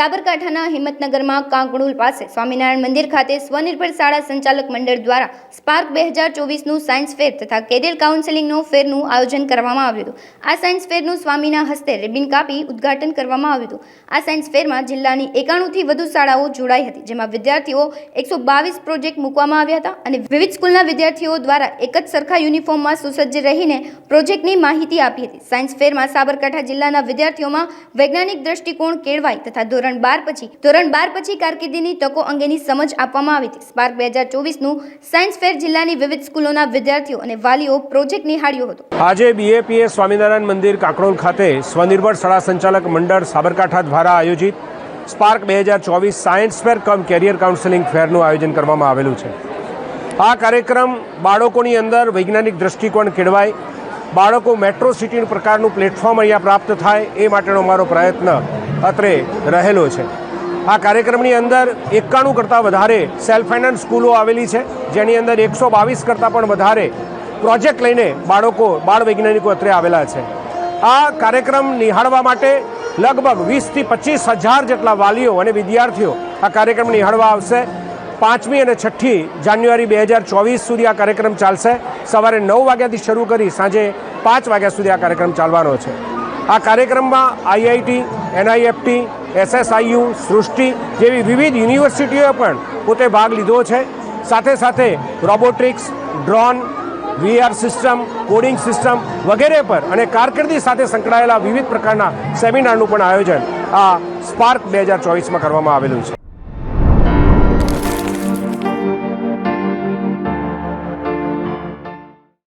સાબરકાંઠાના હિંમતનગરમાં કાંકણુલ પાસે સ્વામિનારાયણ મંદિર ખાતે સ્વનિર્ભર શાળા સંચાલક મંડળ દ્વારા સ્પાર્ક બે હજાર ચોવીસનું સાયન્સ ફેર તથા કેરિયર કાઉન્સેલિંગનો ફેરનું આયોજન કરવામાં આવ્યું હતું. આ સાયન્સ ફેરનું સ્વામીના હસ્તે રિબિન કાપી ઉદ્ઘાટન કરવામાં આવ્યું હતું. આ સાયન્સ ફેરમાં જિલ્લાની એકાણુંથી વધુ શાળાઓ જોડાઈ હતી, જેમાં વિદ્યાર્થીઓ એકસો બાવીસ પ્રોજેક્ટ મૂકવામાં આવ્યા હતા અને વિવિધ સ્કૂલના વિદ્યાર્થીઓ દ્વારા એક જ સરખા યુનિફોર્મમાં સુસજ્જ રહીને પ્રોજેક્ટની માહિતી આપી હતી. સાયન્સ ફેરમાં સાબરકાંઠા જિલ્લાના વિદ્યાર્થીઓમાં વૈજ્ઞાનિક દ્રષ્ટિકોણ કેળવાય તથા ધોરણ બાર પછી, ધોરણ બાર પછી કારકિર્દીની તકો અંગેની સમજ આપવામાં આવી હતી. સ્પાર્ક બે હજાર ચોવીસનું સાયન્સ ફેર જિલ્લાની વિવિધ સ્કૂલોના વિદ્યાર્થીઓ અને વાલીઓ પ્રોજેક્ટ નિહાળ્યો હતો. આજે બીએપીએ સ્વામિનારાયણ મંદિર કાકરોલ ખાતે સ્વનિર્ભર શાળા સંચાલક મંડળ સાબરકાંઠા દ્વારા આયોજિત સ્પાર્ક બે હજાર ચોવીસ science fair cum career counselling ફેરનું આયોજન કરવામાં આવેલું છે. આ કાર્યક્રમ બાળકોની અંદર વૈજ્ઞાનિક દ્રષ્ટિકોણ કેળવાય, બાળકો મેટ્રો સિટી પ્રકારનું પ્લેટફોર્મ અહીંયા પ્રાપ્ત થાય એ માટેનો અમારો પ્રયત્ન અત્રે રહેલો છે. આ કાર્યક્રમની અંદર એકાણું કરતાં વધારે સેલ્ફ ફાઇનાન્સ સ્કૂલો આવેલી છે, જેની અંદર એકસો બાવીસ કરતાં પણ વધારે પ્રોજેક્ટ લઈને બાળકો, બાળ વૈજ્ઞાનિકો અત્રે આવેલા છે. આ કાર્યક્રમ નિહાળવા માટે લગભગ વીસથી પચીસ હજાર જેટલા વાલીઓ અને વિદ્યાર્થીઓ આ કાર્યક્રમ નિહાળવા આવશે. પાંચમી અને છઠ્ઠી જાન્યુઆરી બે હજાર ચોવીસ સુધી આ કાર્યક્રમ ચાલશે. સવારે નવ વાગ્યાથી શરૂ કરી સાંજે પાંચ વાગ્યા સુધી આ કાર્યક્રમ ચાલવાનો છે. આ કાર્યક્રમમાં આઈઆઈટી, એનઆઈએફટી, એસએસઆઈયુ, સૃષ્ટિ જેવી વિવિધ યુનિવર્સિટીઓએ પણ પોતે ભાગ લીધો છે. સાથે સાથે robotics, drone, VR system, coding system વગેરે પર અને કારકિર્દી સાથે સંકળાયેલા વિવિધ પ્રકારના સેમિનારનું પણ આયોજન આ સ્પાર્ક બે હજાર ચોવીસમાં કરવામાં આવેલું છે.